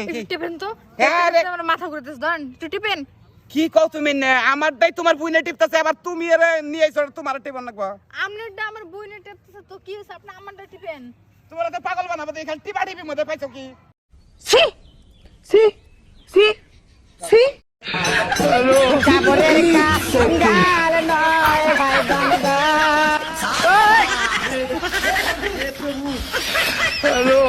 একটু টিপেন তো। হ্যাঁ আমার মাথা ঘুরতেছে ধরেন একটু টিপেন। কি কও তুমি নে? আমার দাই তোমার বুইনে টিপতাছে আবার তুমি এর নিয়ে আইছো তোমার টিপন লাগবো। আপনারটা আমার বইনে টিপতেছে তো কি হয়েছে আপনি আমারটা টিপেন। তোমার তো পাগল বানাবো তো এখানে টিপা টিপি মধ্যে পাইছো কি? সি সি সি সি হ্যালো।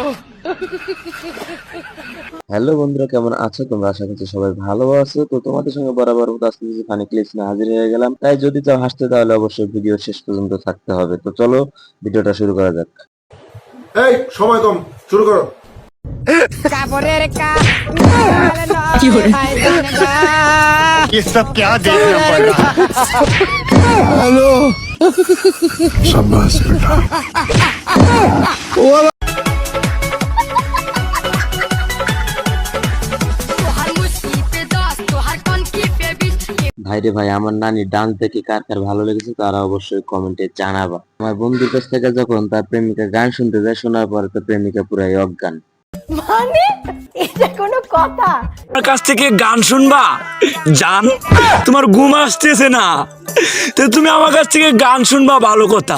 বন্ধুরা কেমন আছো তোমরা আশা করছি সবাই ভালো আছো তো তোমাদের সঙ্গে বরাবর মতো আজকে কিছু ফানি ক্লিপস নিয়ে হাজির হয়ে গেলাম তাই যদি চাও হাসতে তাহলে অবশ্যই ভিডিও শেষ পর্যন্ত থাকতে হবে তো চলো ভিডিওটা শুরু করা যাক এই সময় কম শুরু করো ये सब क्या देखना पड़ रहा है तोहर ভাই রে ভাই আমার নানি ডান্স দেখে কার কার ভালো লেগেছে তারা অবশ্যই কমেন্টে জানাবা। আমার বন্ধুর কাছ থেকে যখন তার প্রেমিকা গান শুনতে যায় শোনার পর তো প্রেমিকা পুরাই অজ্ঞান। মানে? এটা কোনো কথা? আমার কাছ থেকে গান শুনবা? জান তোমার ঘুম আসতেছে না। তো তুমি আমার কাছ থেকে গান শুনবা ভালো কথা।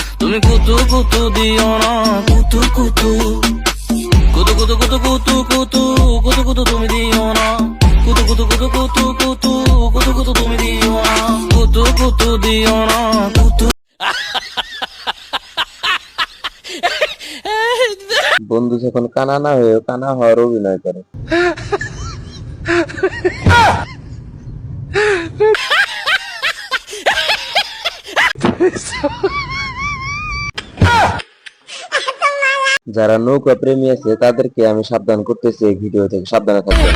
তুমি কুতু কুতু দিও না কুতু কুতু কুতু কুতু কুতু কুতু কুতু কুতু কুতু তুমি দিও না কুতু কুতু কুতু কুতু কুতু কুতু কুতু তুমি দিও না কুতু কুতু দিও না কুতু বন্ধু যখন কানা না হয়ে কানা হওয়ার অভিনয় করে যারা নৌকা প্রেমী আছে, তাদেরকে আমি সাবধান করতেছি এই ভিডিও থেকে। সাবধানে থাকবে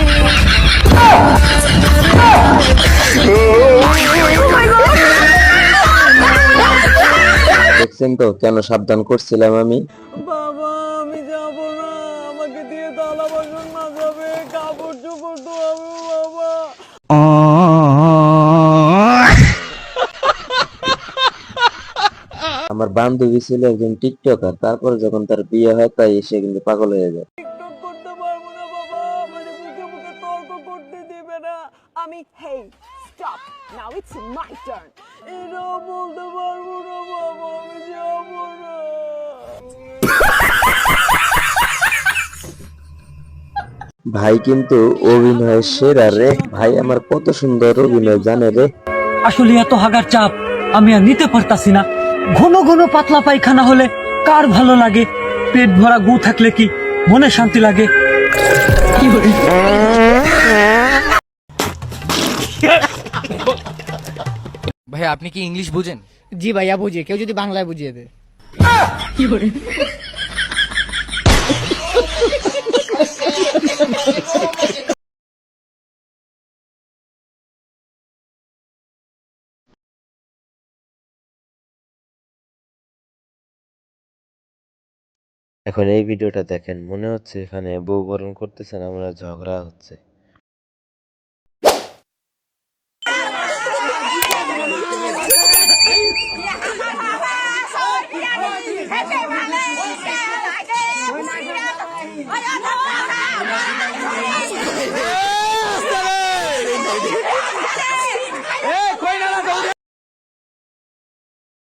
দেখছেন তো কেন সাবধান করছিলাম আমি? বাবা, আমি যাব না। আমাকে দিয়ে থালা বাসন মাজাবে কাপড় চোপড় ধোয়াবে বাবা আমার বান্ধবী ছিল একজন টিকটকার তারপরে যখন তার বিয়ে হয় তাই সে কিন্তু পাগল হয়ে যায়। টিকটক করতে পারব না বাবা আমাকে মুখে মুখে তর্ক করতে দিবে না। আমি hey stop now it's my turn এটা বলতে পারব না বাবা আমি যাব না। ভাই কিন্তু অভিনয় সেরা রে। ভাই আমার কত সুন্দর অভিনয় জানে রে। আসলে এত হাগার চাপ আমি আর নিতে পারতাছি না। ঘন ঘন পাতলা পায়খানা হলে কার ভালো লাগে? পেট ভরা গু থাকলে কি মনে শান্তি লাগে? ভাই আপনি কি ইংলিশ বুঝেন? জি ভাইয়া বুঝি কেউ যদি বাংলায় বুঝিয়ে দে এখন এই ভিডিওটা দেখেন মনে হচ্ছে এখানে বউ বরণ করতেছেন আমরা ঝগড়া হচ্ছে।